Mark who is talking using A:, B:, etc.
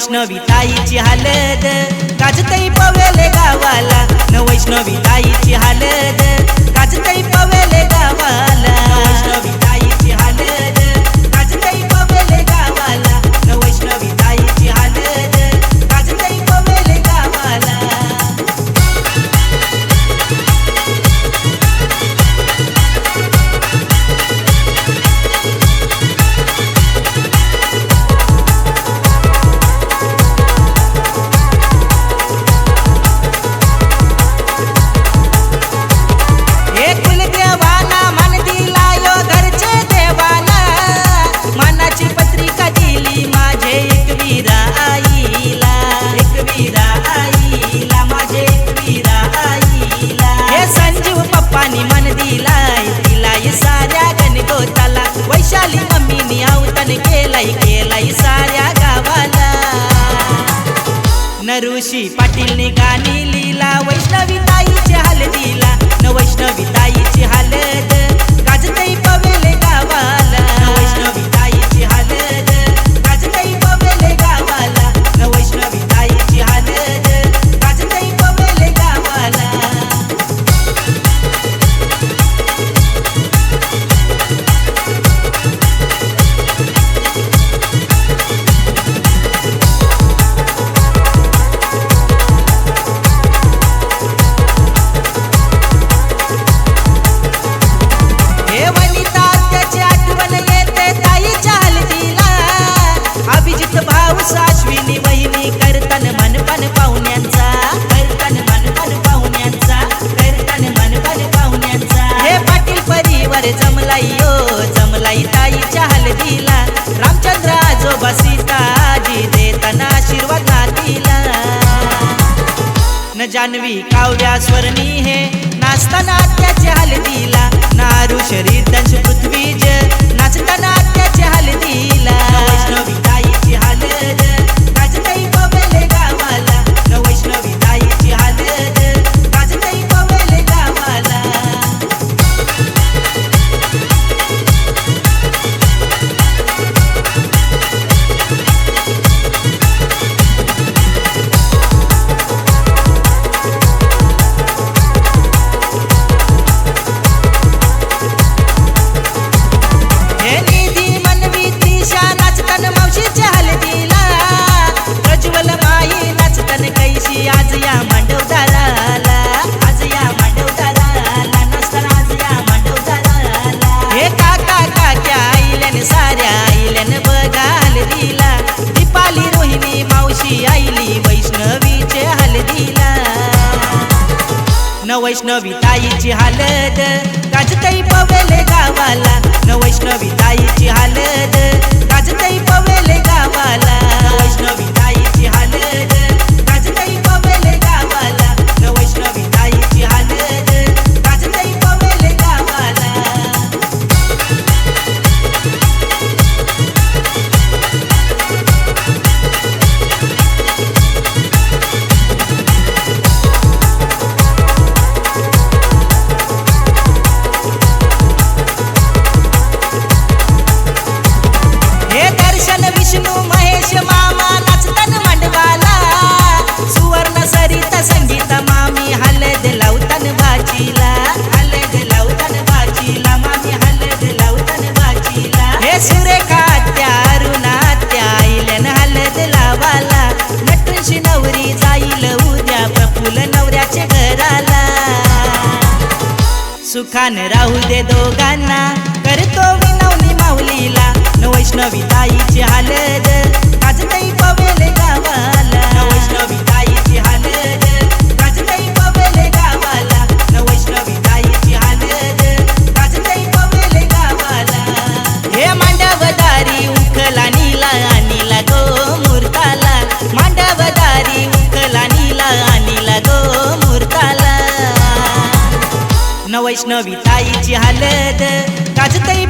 A: वैष्णवी ताईची हालत. गाजतई पवेले गावाला. नवैष्णवी ताईची हालत. दिवशी पाटील निघाली जानवी काव्या स्वर्णी हे. नाचताना त्याच्या हलतीला नारू शरीर दश पृथ्वी जय. हलदीला दीपाली रोहिणी मावशी आईली वैष्णवीचे हलदीला न वैष्णवी ताईची हालत खान राहू दे दोघांना. करतो विनवली माऊलीला. न वैष्णवी ताईची हालत. आज कृष्ण विताईची हालत. काजतई